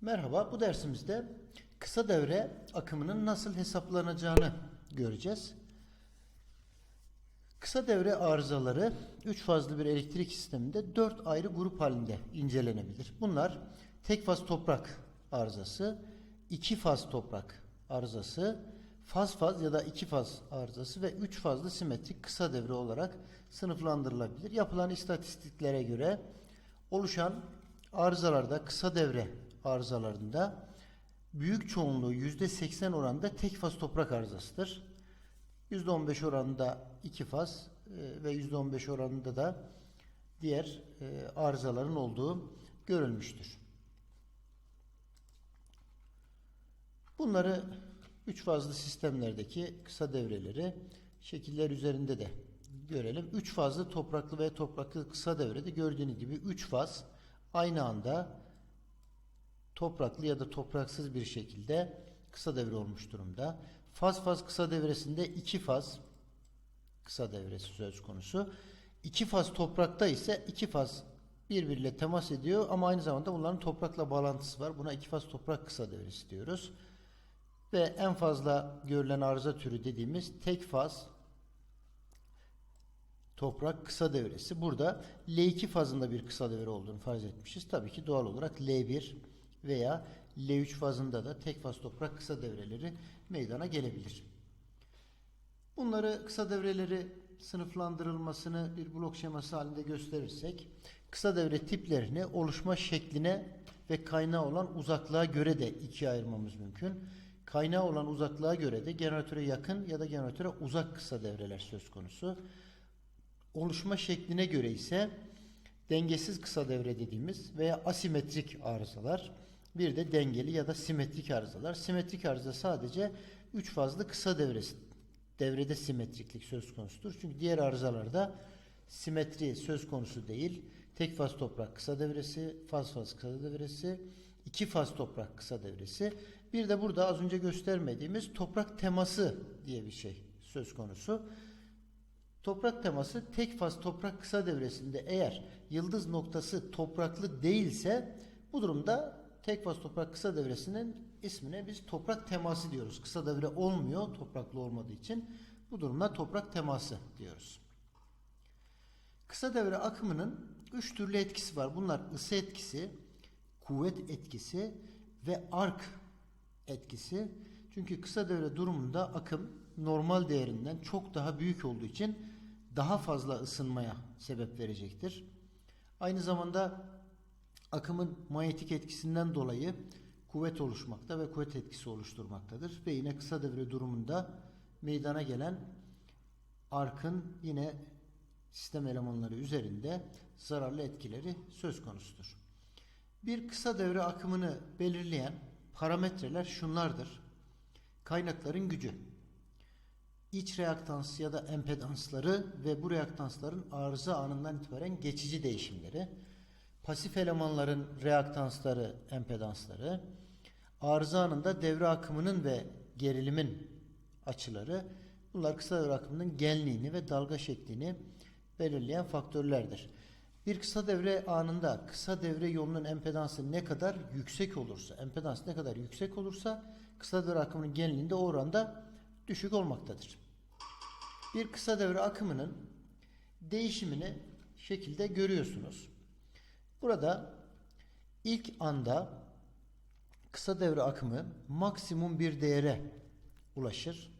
Merhaba, bu dersimizde kısa devre akımının nasıl hesaplanacağını göreceğiz. Kısa devre arızaları 3 fazlı bir elektrik sisteminde 4 ayrı grup halinde incelenebilir. Bunlar tek faz toprak arızası, iki faz toprak arızası, faz faz ya da iki faz arızası ve 3 fazlı simetrik kısa devre olarak sınıflandırılabilir. Yapılan istatistiklere göre oluşan arızalarda kısa devre arızalarında büyük çoğunluğu %80 oranında tek faz toprak arızasıdır. %15 oranında iki faz e, ve %15 oranında da diğer e, arızaların olduğu görülmüştür. Bunları üç fazlı sistemlerdeki kısa devreleri şekiller üzerinde de görelim. Üç fazlı topraklı ve topraklı kısa devrede gördüğünüz gibi üç faz aynı anda topraklı ya da topraksız bir şekilde kısa devre olmuş durumda. Faz faz kısa devresinde iki faz kısa devresi söz konusu. İki faz toprakta ise iki faz birbiriyle temas ediyor ama aynı zamanda bunların toprakla bağlantısı var. Buna iki faz toprak kısa devresi diyoruz. Ve en fazla görülen arıza türü dediğimiz tek faz toprak kısa devresi. Burada L2 fazında bir kısa devre olduğunu farz etmişiz. Tabii ki doğal olarak L1 veya L3 fazında da tek faz toprak kısa devreleri meydana gelebilir. Bunları kısa devreleri sınıflandırılmasını bir blok şeması halinde gösterirsek kısa devre tiplerini oluşma şekline ve kaynağı olan uzaklığa göre de ikiye ayırmamız mümkün. Kaynağı olan uzaklığa göre de generatöre yakın ya da generatöre uzak kısa devreler söz konusu. Oluşma şekline göre ise dengesiz kısa devre dediğimiz veya asimetrik arızalar, bir de dengeli ya da simetrik arızalar. Simetrik arıza sadece 3 fazlı kısa devresi devrede simetriklik söz konusudur. Çünkü diğer arızalarda simetri söz konusu değil. Tek faz toprak kısa devresi, faz faz kısa devresi, iki faz toprak kısa devresi. Bir de burada az önce göstermediğimiz toprak teması diye bir şey söz konusu. Toprak teması tek faz toprak kısa devresinde eğer yıldız noktası topraklı değilse bu durumda tek faz toprak kısa devresinin ismine biz toprak teması diyoruz. Kısa devre olmuyor topraklı olmadığı için bu durumda toprak teması diyoruz. Kısa devre akımının üç türlü etkisi var. Bunlar ısı etkisi, kuvvet etkisi ve ark etkisi. Çünkü kısa devre durumunda akım normal değerinden çok daha büyük olduğu için daha fazla ısınmaya sebep verecektir. Aynı zamanda akımın manyetik etkisinden dolayı kuvvet oluşmakta ve kuvvet etkisi oluşturmaktadır. Ve yine kısa devre durumunda meydana gelen arkın yine sistem elemanları üzerinde zararlı etkileri söz konusudur. Bir kısa devre akımını belirleyen parametreler şunlardır. Kaynakların gücü, iç reaktans ya da empedansları ve bu reaktansların arıza anından itibaren geçici değişimleri, pasif elemanların reaktansları, empedansları, arıza anında devre akımının ve gerilimin açıları, bunlar kısa devre akımının genliğini ve dalga şeklini belirleyen faktörlerdir. Bir kısa devre anında kısa devre yolunun empedansı ne kadar yüksek olursa, empedans ne kadar yüksek olursa kısa devre akımının genliğinde o oranda düşük olmaktadır. Bir kısa devre akımının değişimini şekilde görüyorsunuz. Burada ilk anda kısa devre akımı maksimum bir değere ulaşır.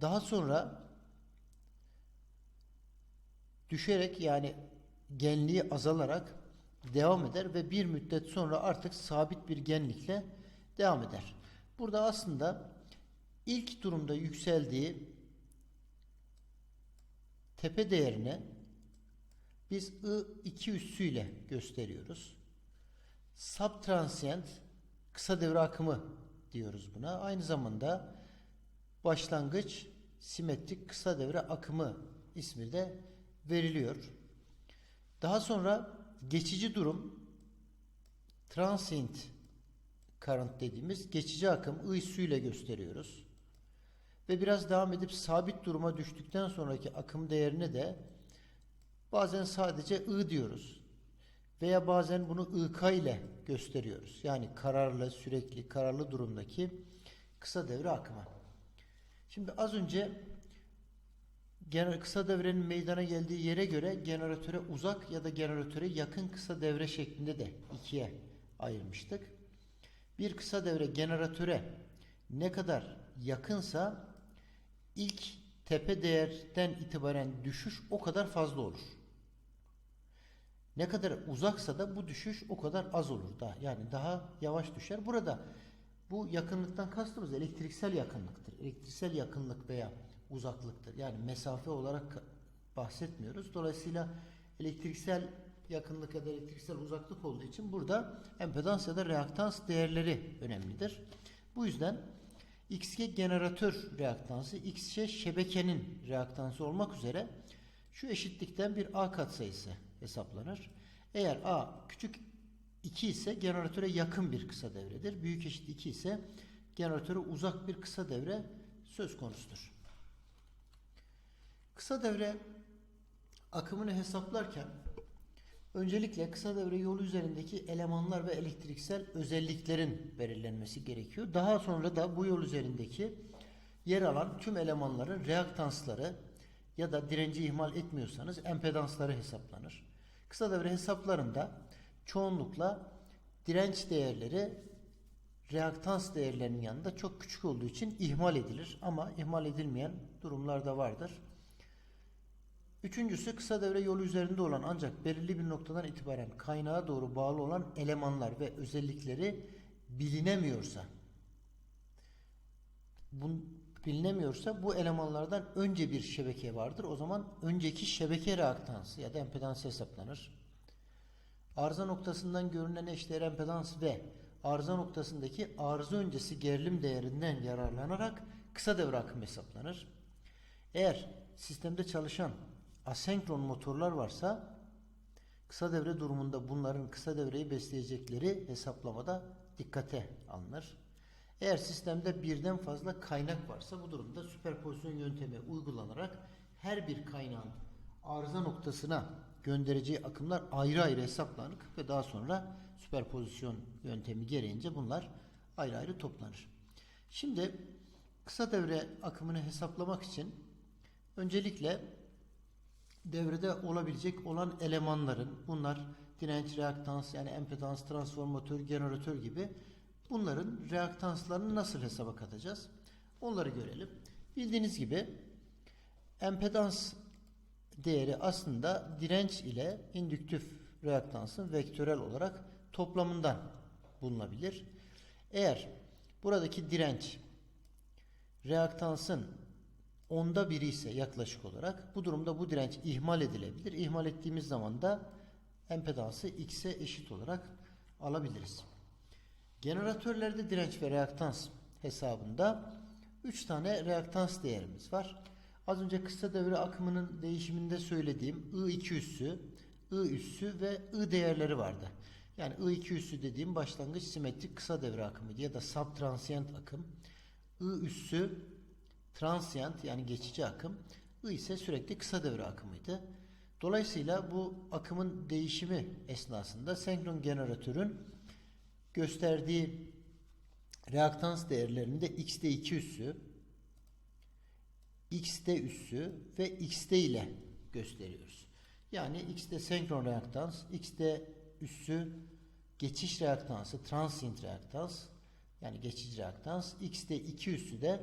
Daha sonra düşerek yani genliği azalarak devam eder ve bir müddet sonra artık sabit bir genlikle devam eder. Burada aslında ilk durumda yükseldiği tepe değerine biz I2 üssüyle gösteriyoruz. Subtransient kısa devre akımı diyoruz buna. Aynı zamanda başlangıç simetrik kısa devre akımı ismi de veriliyor. Daha sonra geçici durum transient current dediğimiz geçici akım I ile gösteriyoruz. Ve biraz devam edip sabit duruma düştükten sonraki akım değerine de bazen sadece I diyoruz. Veya bazen bunu IK ile gösteriyoruz. Yani kararlı, sürekli, kararlı durumdaki kısa devre akımı. Şimdi az önce kısa devrenin meydana geldiği yere göre generatöre uzak ya da generatöre yakın kısa devre şeklinde de ikiye ayırmıştık. Bir kısa devre generatöre ne kadar yakınsa ilk tepe değerden itibaren düşüş o kadar fazla olur. Ne kadar uzaksa da bu düşüş o kadar az olur da yani daha yavaş düşer. Burada bu yakınlıktan kastımız elektriksel yakınlıktır. Elektriksel yakınlık veya uzaklıktır. Yani mesafe olarak bahsetmiyoruz. Dolayısıyla elektriksel yakınlık ya da elektriksel uzaklık olduğu için burada empedans ya da reaktans değerleri önemlidir. Bu yüzden XG generatör reaktansı, XG şebekenin reaktansı olmak üzere şu eşitlikten bir A katsayısı hesaplanır. Eğer A küçük 2 ise generatöre yakın bir kısa devredir. Büyük eşit 2 ise generatöre uzak bir kısa devre söz konusudur. Kısa devre akımını hesaplarken öncelikle kısa devre yolu üzerindeki elemanlar ve elektriksel özelliklerin belirlenmesi gerekiyor. Daha sonra da bu yol üzerindeki yer alan tüm elemanların reaktansları ya da direnci ihmal etmiyorsanız empedansları hesaplanır. Kısa devre hesaplarında çoğunlukla direnç değerleri reaktans değerlerinin yanında çok küçük olduğu için ihmal edilir ama ihmal edilmeyen durumlar da vardır. Üçüncüsü kısa devre yolu üzerinde olan ancak belirli bir noktadan itibaren kaynağa doğru bağlı olan elemanlar ve özellikleri bilinemiyorsa bilinemiyorsa bu elemanlardan önce bir şebeke vardır. O zaman önceki şebeke reaktansı ya da empedans hesaplanır. Arıza noktasından görünen eşdeğer empedans ve arıza noktasındaki arıza öncesi gerilim değerinden yararlanarak kısa devre akımı hesaplanır. Eğer sistemde çalışan asenkron motorlar varsa kısa devre durumunda bunların kısa devreyi besleyecekleri hesaplamada dikkate alınır. Eğer sistemde birden fazla kaynak varsa bu durumda süperpozisyon yöntemi uygulanarak her bir kaynağın arıza noktasına göndereceği akımlar ayrı ayrı hesaplanır ve daha sonra süperpozisyon yöntemi gereğince bunlar ayrı ayrı toplanır. Şimdi kısa devre akımını hesaplamak için öncelikle devrede olabilecek olan elemanların bunlar direnç, reaktans yani empedans, transformatör, generatör gibi bunların reaktanslarını nasıl hesaba katacağız? Onları görelim. Bildiğiniz gibi empedans değeri aslında direnç ile indüktif reaktansın vektörel olarak toplamından bulunabilir. Eğer buradaki direnç reaktansın onda biri ise yaklaşık olarak bu durumda bu direnç ihmal edilebilir. İhmal ettiğimiz zaman da empedansı x'e eşit olarak alabiliriz. Generatörlerde direnç ve reaktans hesabında 3 tane reaktans değerimiz var. Az önce kısa devre akımının değişiminde söylediğim I2 üssü, I üssü ve I değerleri vardı. Yani I2 üssü dediğim başlangıç simetrik kısa devre akımıydı ya da subtransient akım. I üssü transient yani geçici akım. I ise sürekli kısa devre akımıydı. Dolayısıyla bu akımın değişimi esnasında senkron generatörün gösterdiği reaktans değerlerinde x'te 2 üssü, x'te üssü ve x'te ile gösteriyoruz. Yani x'te senkron reaktans, x'te üssü geçiş reaktansı, transient reaktans yani geçici reaktans, x'te 2 üssü de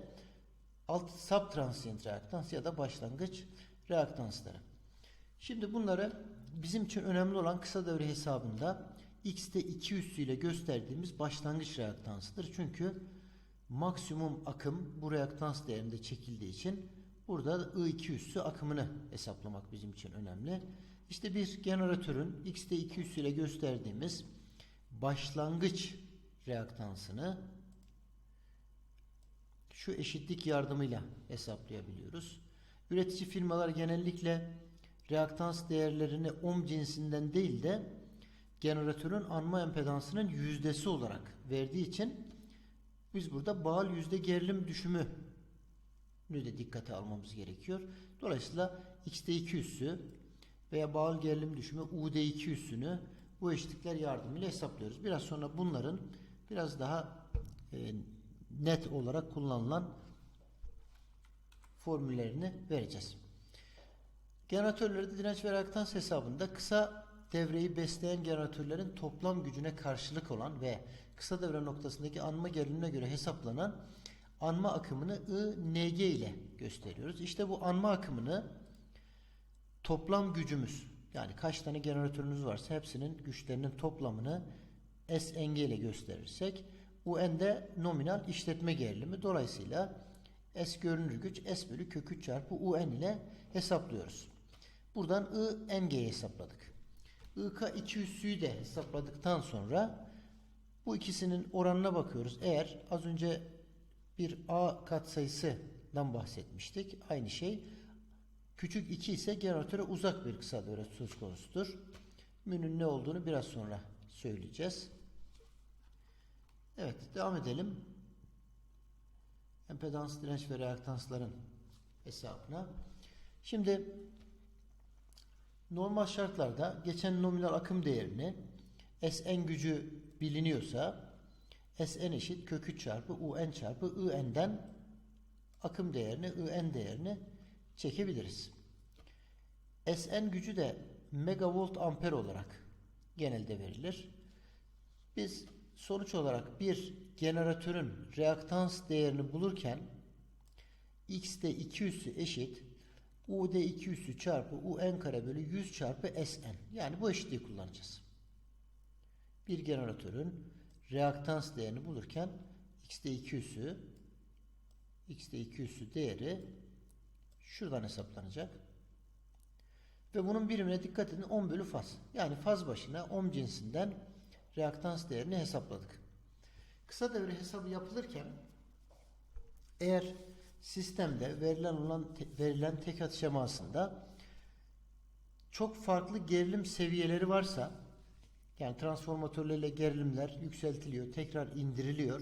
alt subtransient reaktans ya da başlangıç reaktansları. Şimdi bunları bizim için önemli olan kısa devre hesabında x'te 2 üssüyle gösterdiğimiz başlangıç reaktansıdır. Çünkü maksimum akım bu reaktans değerinde çekildiği için burada I2 üssü akımını hesaplamak bizim için önemli. İşte bir generatörün x'te 2 üssüyle gösterdiğimiz başlangıç reaktansını şu eşitlik yardımıyla hesaplayabiliyoruz. Üretici firmalar genellikle reaktans değerlerini ohm cinsinden değil de generatörün anma empedansının yüzdesi olarak verdiği için biz burada bağıl yüzde gerilim düşümü de dikkate almamız gerekiyor. Dolayısıyla x'te 2 üssü veya bağıl gerilim düşümü u'de 2 üssünü bu eşitlikler yardımıyla hesaplıyoruz. Biraz sonra bunların biraz daha e, net olarak kullanılan formüllerini vereceğiz. Generatörlerde direnç ve reaktans hesabında kısa devreyi besleyen generatörlerin toplam gücüne karşılık olan ve kısa devre noktasındaki anma gerilimine göre hesaplanan anma akımını ING ile gösteriyoruz. İşte bu anma akımını toplam gücümüz yani kaç tane generatörünüz varsa hepsinin güçlerinin toplamını SNG ile gösterirsek UN de nominal işletme gerilimi. Dolayısıyla S görünür güç S bölü kök 3 çarpı UN ile hesaplıyoruz. Buradan ING'yi hesapladık. IK 2 üssüyü de hesapladıktan sonra bu ikisinin oranına bakıyoruz. Eğer az önce bir A katsayısından bahsetmiştik. Aynı şey. Küçük 2 ise generatöre uzak bir kısa devre söz konusudur. Münün ne olduğunu biraz sonra söyleyeceğiz. Evet devam edelim. Empedans, direnç ve reaktansların hesabına. Şimdi normal şartlarda geçen nominal akım değerini Sn gücü biliniyorsa Sn eşit kök 3 çarpı Un çarpı I'nden akım değerini In değerini çekebiliriz. Sn gücü de megavolt amper olarak genelde verilir. Biz sonuç olarak bir generatörün reaktans değerini bulurken x'de 2 üssü eşit u'd 2 üssü çarpı un kare bölü 100 çarpı sn. Yani bu eşitliği kullanacağız. Bir generatörün reaktans değerini bulurken x'de 2 üssü x'de 2 üssü değeri şuradan hesaplanacak. Ve bunun birimine dikkat edin 10 bölü faz. Yani faz başına 10 cinsinden reaktans değerini hesapladık. Kısa devre hesabı yapılırken eğer sistemde verilen olan verilen tek hat şemasında çok farklı gerilim seviyeleri varsa yani transformatörlerle gerilimler yükseltiliyor, tekrar indiriliyor.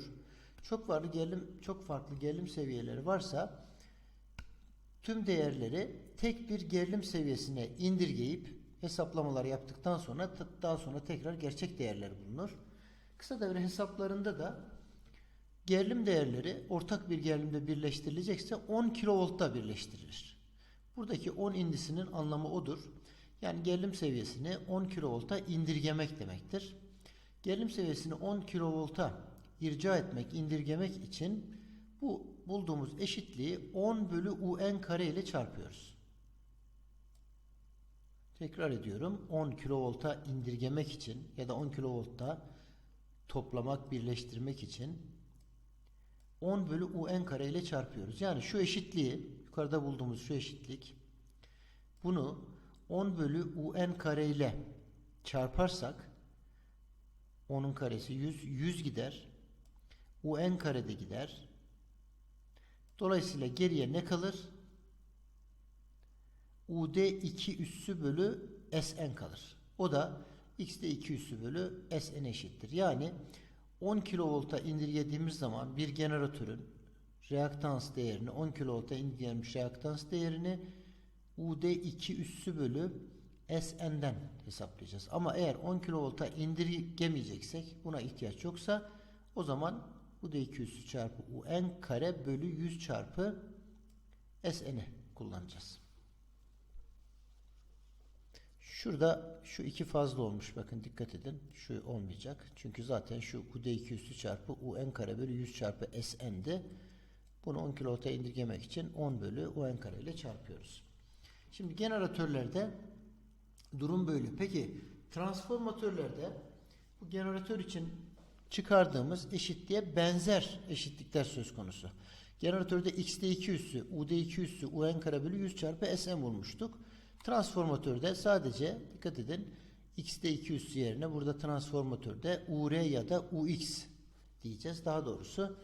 Çok farklı gerilim çok farklı gerilim seviyeleri varsa tüm değerleri tek bir gerilim seviyesine indirgeyip hesaplamalar yaptıktan sonra daha sonra tekrar gerçek değerler bulunur. Kısa devre hesaplarında da gerilim değerleri ortak bir gerilimde birleştirilecekse 10 kilovoltta birleştirilir. Buradaki 10 indisinin anlamı odur. Yani gerilim seviyesini 10 kilovolta indirgemek demektir. Gerilim seviyesini 10 kilovolta irca etmek, indirgemek için bu bulduğumuz eşitliği 10 bölü un kare ile çarpıyoruz. Tekrar ediyorum. 10 kilovolta indirgemek için ya da 10 kilovoltta toplamak, birleştirmek için 10 bölü un kare ile çarpıyoruz. Yani şu eşitliği, yukarıda bulduğumuz şu eşitlik bunu 10 bölü un kare ile çarparsak 10'un karesi 100, 100 gider. un kare de gider. Dolayısıyla geriye ne kalır? UD 2 üssü bölü Sn kalır. O da X'de 2 üssü bölü Sn eşittir. Yani 10 kilovolta indirgediğimiz zaman bir generatörün reaktans değerini 10 kilovolta indirgenmiş reaktans değerini UD 2 üssü bölü Sn'den hesaplayacağız. Ama eğer 10 kilovolta indirgemeyeceksek buna ihtiyaç yoksa o zaman UD 2 üssü çarpı UN kare bölü 100 çarpı Sn'i kullanacağız. Şurada şu iki fazla olmuş. Bakın dikkat edin. Şu olmayacak. Çünkü zaten şu UD2 üstü çarpı UN kare bölü 100 çarpı SN'di. Bunu 10 kilovolta indirgemek için 10 bölü UN kare ile çarpıyoruz. Şimdi generatörlerde durum böyle. Peki transformatörlerde bu generatör için çıkardığımız eşitliğe benzer eşitlikler söz konusu. Generatörde x'de2 üssü, u'd2 üssü, un kare bölü 100 çarpı sn bulmuştuk. Transformatörde sadece dikkat edin x'de 2 üssü yerine burada transformatörde ur ya da ux diyeceğiz. Daha doğrusu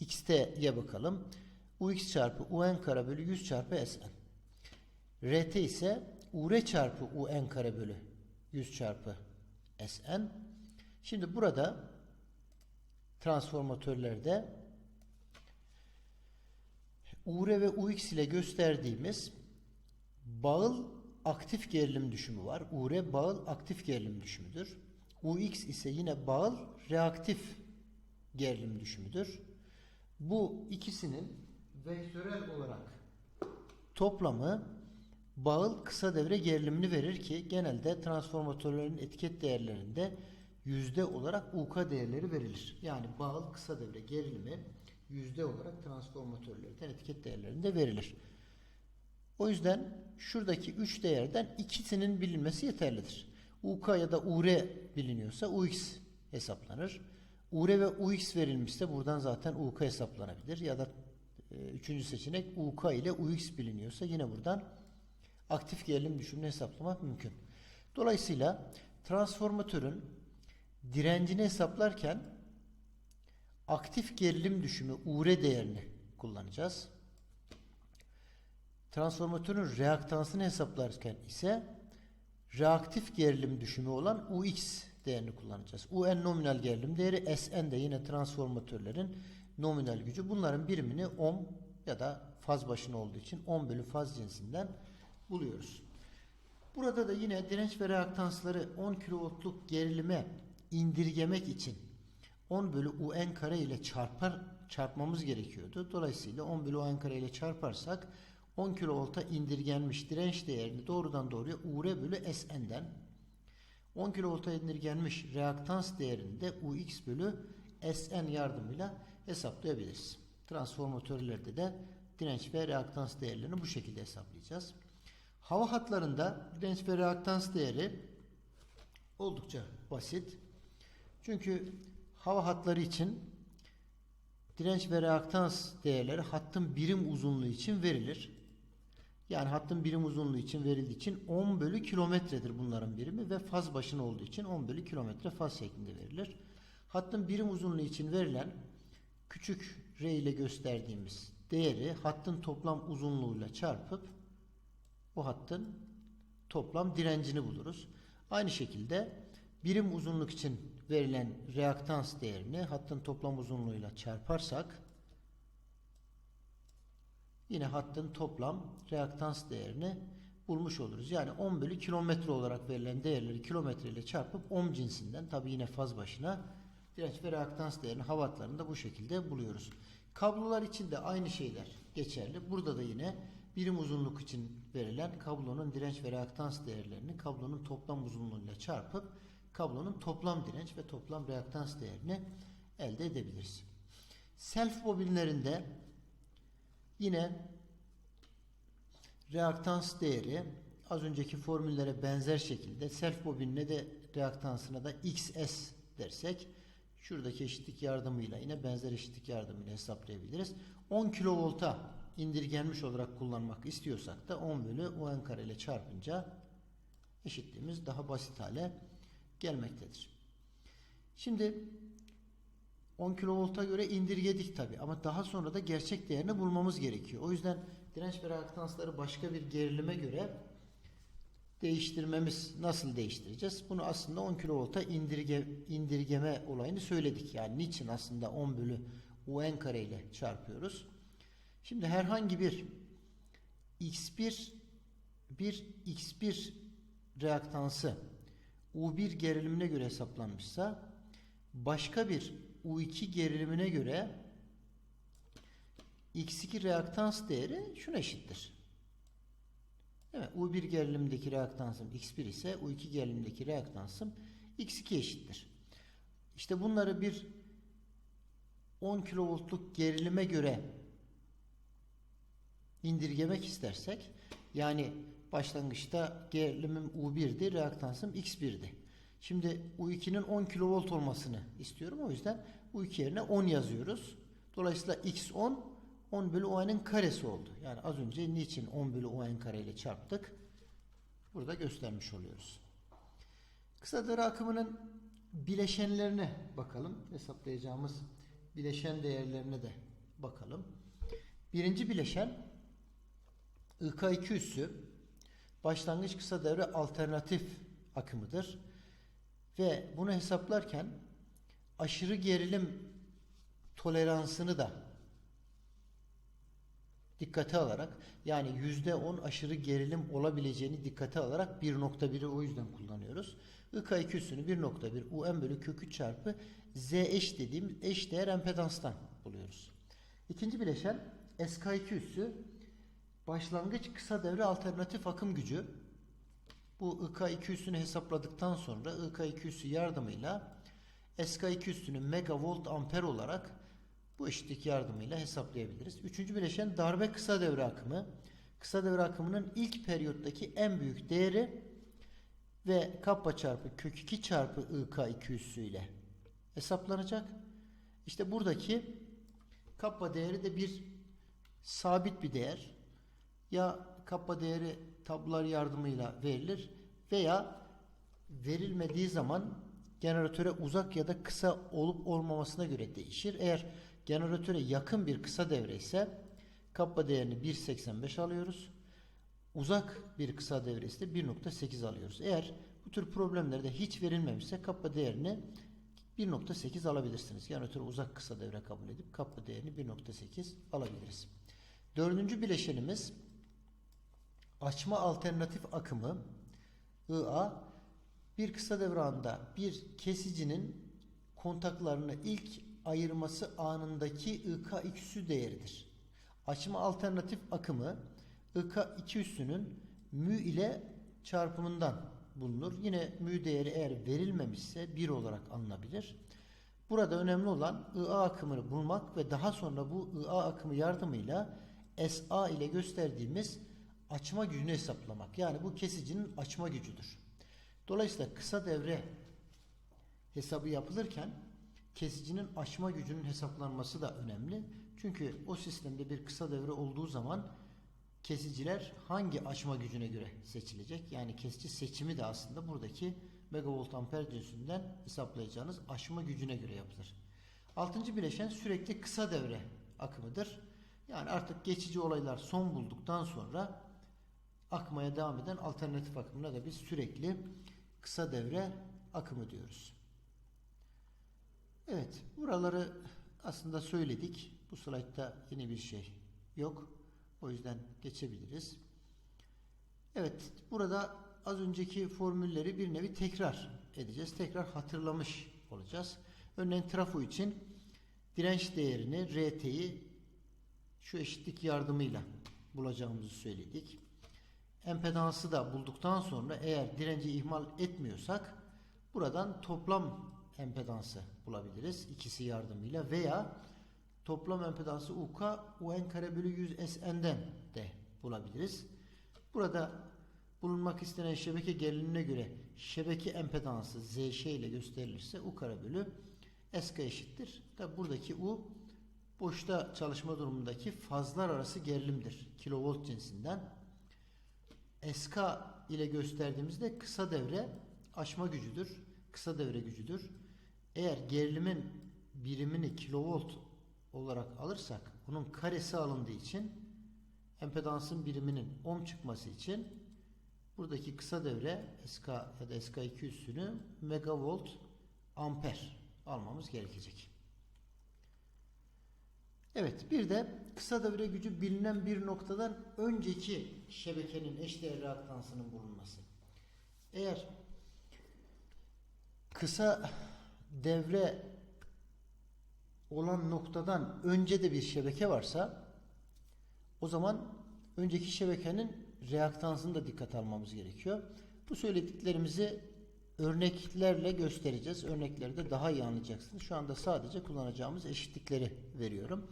x'teye bakalım. ux çarpı un kare bölü 100 çarpı sn. rt ise ur çarpı un kare bölü 100 çarpı sn. Şimdi burada transformatörlerde ur ve ux ile gösterdiğimiz bağıl aktif gerilim düşümü var. UR bağıl aktif gerilim düşümüdür. Ux ise yine bağıl reaktif gerilim düşümüdür. Bu ikisinin vektörel olarak toplamı bağıl kısa devre gerilimini verir ki genelde transformatörlerin etiket değerlerinde yüzde olarak UK değerleri verilir. Yani bağıl kısa devre gerilimi yüzde olarak transformatörlerden etiket değerlerinde verilir. O yüzden şuradaki 3 değerden ikisinin bilinmesi yeterlidir. UK ya da UR biliniyorsa UX hesaplanır. UR ve UX verilmişse buradan zaten UK hesaplanabilir. Ya da e, üçüncü seçenek UK ile UX biliniyorsa yine buradan aktif gerilim düşümünü hesaplamak mümkün. Dolayısıyla transformatörün direncini hesaplarken aktif gerilim düşümü UR değerini kullanacağız. Transformatörün reaktansını hesaplarken ise reaktif gerilim düşümü olan UX değerini kullanacağız. UN nominal gerilim değeri, SN de yine transformatörlerin nominal gücü. Bunların birimini ohm ya da faz başına olduğu için ohm bölü faz cinsinden buluyoruz. Burada da yine direnç ve reaktansları 10 kilovoltluk gerilime indirgemek için 10 bölü UN kare ile çarpar çarpmamız gerekiyordu. Dolayısıyla 10 bölü UN kare ile çarparsak 10 kilovolta indirgenmiş direnç değerini doğrudan doğruya UR bölü SN'den 10 kilovolta indirgenmiş reaktans değerini de UX bölü SN yardımıyla hesaplayabiliriz. Transformatörlerde de direnç ve reaktans değerlerini bu şekilde hesaplayacağız. Hava hatlarında direnç ve reaktans değeri oldukça basit. Çünkü hava hatları için direnç ve reaktans değerleri hattın birim uzunluğu için verilir. Yani hattın birim uzunluğu için verildiği için 10 bölü kilometredir bunların birimi ve faz başına olduğu için 10 bölü kilometre faz şeklinde verilir. Hattın birim uzunluğu için verilen küçük r ile gösterdiğimiz değeri hattın toplam uzunluğuyla çarpıp o hattın toplam direncini buluruz. Aynı şekilde birim uzunluk için verilen reaktans değerini hattın toplam uzunluğuyla çarparsak yine hattın toplam reaktans değerini bulmuş oluruz. Yani 10 bölü kilometre olarak verilen değerleri kilometre ile çarpıp ohm cinsinden tabi yine faz başına direnç ve reaktans değerini hava hatlarında bu şekilde buluyoruz. Kablolar için de aynı şeyler geçerli. Burada da yine birim uzunluk için verilen kablonun direnç ve reaktans değerlerini kablonun toplam uzunluğuyla çarpıp kablonun toplam direnç ve toplam reaktans değerini elde edebiliriz. Self bobinlerinde yine reaktans değeri az önceki formüllere benzer şekilde self bobinine de reaktansına da XS dersek şuradaki eşitlik yardımıyla yine benzer eşitlik yardımıyla hesaplayabiliriz. 10 kilovolta indirgenmiş olarak kullanmak istiyorsak da 10 bölü UN kare ile çarpınca eşitliğimiz daha basit hale gelmektedir. Şimdi 10 kilovolta göre indirgedik tabi ama daha sonra da gerçek değerini bulmamız gerekiyor. O yüzden direnç ve reaktansları başka bir gerilime göre değiştirmemiz nasıl değiştireceğiz? Bunu aslında 10 kilovolta indirge, indirgeme olayını söyledik. Yani niçin aslında 10 bölü UN kare ile çarpıyoruz? Şimdi herhangi bir X1 bir X1 reaktansı U1 gerilimine göre hesaplanmışsa başka bir U2 gerilimine göre X2 reaktans değeri şuna eşittir. Değil mi? U1 gerilimdeki reaktansım X1 ise U2 gerilimdeki reaktansım X2 eşittir. İşte bunları bir 10 kilovoltluk gerilime göre indirgemek istersek yani başlangıçta gerilimim U1'di, reaktansım X1'di. Şimdi U2'nin 10 kilovolt olmasını istiyorum. O yüzden U2 yerine 10 yazıyoruz. Dolayısıyla X10 10 bölü ON'ın karesi oldu. Yani az önce niçin 10 bölü ON kare çarptık? Burada göstermiş oluyoruz. Kısa devre akımının bileşenlerine bakalım. Hesaplayacağımız bileşen değerlerine de bakalım. Birinci bileşen IK2 üssü başlangıç kısa devre alternatif akımıdır. Ve bunu hesaplarken aşırı gerilim toleransını da dikkate alarak yani %10 aşırı gerilim olabileceğini dikkate alarak 1.1'i o yüzden kullanıyoruz. IK2 üssünü 1.1 UN bölü kök 3 çarpı Z eş dediğimiz eş değer empedanstan buluyoruz. İkinci bileşen SK2 üssü başlangıç kısa devre alternatif akım gücü. Bu IK2 üssünü hesapladıktan sonra IK2 üssü yardımıyla SK2 üssünü megavolt amper olarak bu eşitlik yardımıyla hesaplayabiliriz. Üçüncü bileşen darbe kısa devre akımı. Kısa devre akımının ilk periyottaki en büyük değeri ve kappa çarpı kök 2 çarpı IK2 üssü ile hesaplanacak. İşte buradaki kappa değeri de bir sabit bir değer. Ya kappa değeri tablolar yardımıyla verilir veya verilmediği zaman generatöre uzak ya da kısa olup olmamasına göre değişir. Eğer generatöre yakın bir kısa devre ise kappa değerini 1.85 alıyoruz. Uzak bir kısa devre ise 1.8 alıyoruz. Eğer bu tür problemlerde hiç verilmemişse kappa değerini 1.8 alabilirsiniz. Generatöre uzak kısa devre kabul edip kappa değerini 1.8 alabiliriz. Dördüncü bileşenimiz açma alternatif akımı IA bir kısa devre anında bir kesicinin kontaklarını ilk ayırması anındaki IK2 değeridir. Açma alternatif akımı IK2 üssünün mü ile çarpımından bulunur. Yine mü değeri eğer verilmemişse 1 olarak alınabilir. Burada önemli olan IA akımını bulmak ve daha sonra bu IA akımı yardımıyla SA ile gösterdiğimiz açma gücünü hesaplamak. Yani bu kesicinin açma gücüdür. Dolayısıyla kısa devre hesabı yapılırken kesicinin açma gücünün hesaplanması da önemli. Çünkü o sistemde bir kısa devre olduğu zaman kesiciler hangi açma gücüne göre seçilecek? Yani kesici seçimi de aslında buradaki megavolt amper cinsinden hesaplayacağınız aşma gücüne göre yapılır. Altıncı bileşen sürekli kısa devre akımıdır. Yani artık geçici olaylar son bulduktan sonra akmaya devam eden alternatif akımına da biz sürekli kısa devre akımı diyoruz. Evet, buraları aslında söyledik. Bu slaytta yeni bir şey yok. O yüzden geçebiliriz. Evet, burada az önceki formülleri bir nevi tekrar edeceğiz. Tekrar hatırlamış olacağız. Örneğin trafo için direnç değerini RT'yi şu eşitlik yardımıyla bulacağımızı söyledik. Empedansı da bulduktan sonra eğer direnci ihmal etmiyorsak buradan toplam empedansı bulabiliriz. ikisi yardımıyla veya toplam empedansı UK UN kare bölü 100 SN'den de bulabiliriz. Burada bulunmak istenen şebeke gerilimine göre şebeke empedansı ZŞ ile gösterilirse U kare bölü SK eşittir. Tabi buradaki U boşta çalışma durumundaki fazlar arası gerilimdir. Kilovolt cinsinden. SK ile gösterdiğimizde kısa devre aşma gücüdür. Kısa devre gücüdür. Eğer gerilimin birimini kilovolt olarak alırsak onun karesi alındığı için empedansın biriminin ohm çıkması için buradaki kısa devre SK ya da SK2 üssünü megavolt amper almamız gerekecek. Evet bir de kısa devre gücü bilinen bir noktadan önceki şebekenin eşdeğer reaktansının bulunması. Eğer kısa devre olan noktadan önce de bir şebeke varsa o zaman önceki şebekenin reaktansını da dikkat almamız gerekiyor. Bu söylediklerimizi örneklerle göstereceğiz. Örneklerde daha iyi anlayacaksınız. Şu anda sadece kullanacağımız eşitlikleri veriyorum.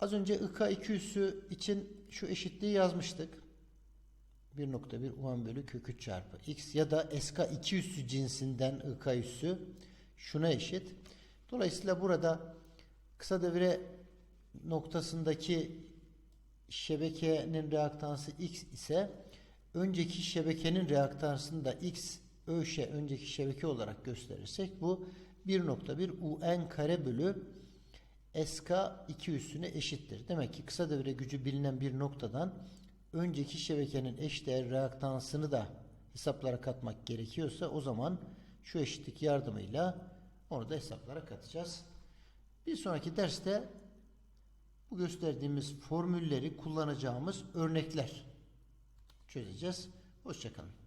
Az önce IK2 üssü için şu eşitliği yazmıştık. 1.1 UN bölü kök 3 çarpı x ya da SK2 üssü cinsinden IK üssü şuna eşit. Dolayısıyla burada kısa devre noktasındaki şebekenin reaktansı x ise önceki şebekenin reaktansını da x ölçe önceki şebeke olarak gösterirsek bu 1.1 UN kare bölü SK 2 üssüne eşittir. Demek ki kısa devre gücü bilinen bir noktadan önceki şebekenin eşdeğer reaktansını da hesaplara katmak gerekiyorsa o zaman şu eşitlik yardımıyla onu da hesaplara katacağız. Bir sonraki derste Bu gösterdiğimiz formülleri kullanacağımız örnekler çözeceğiz. Hoşçakalın.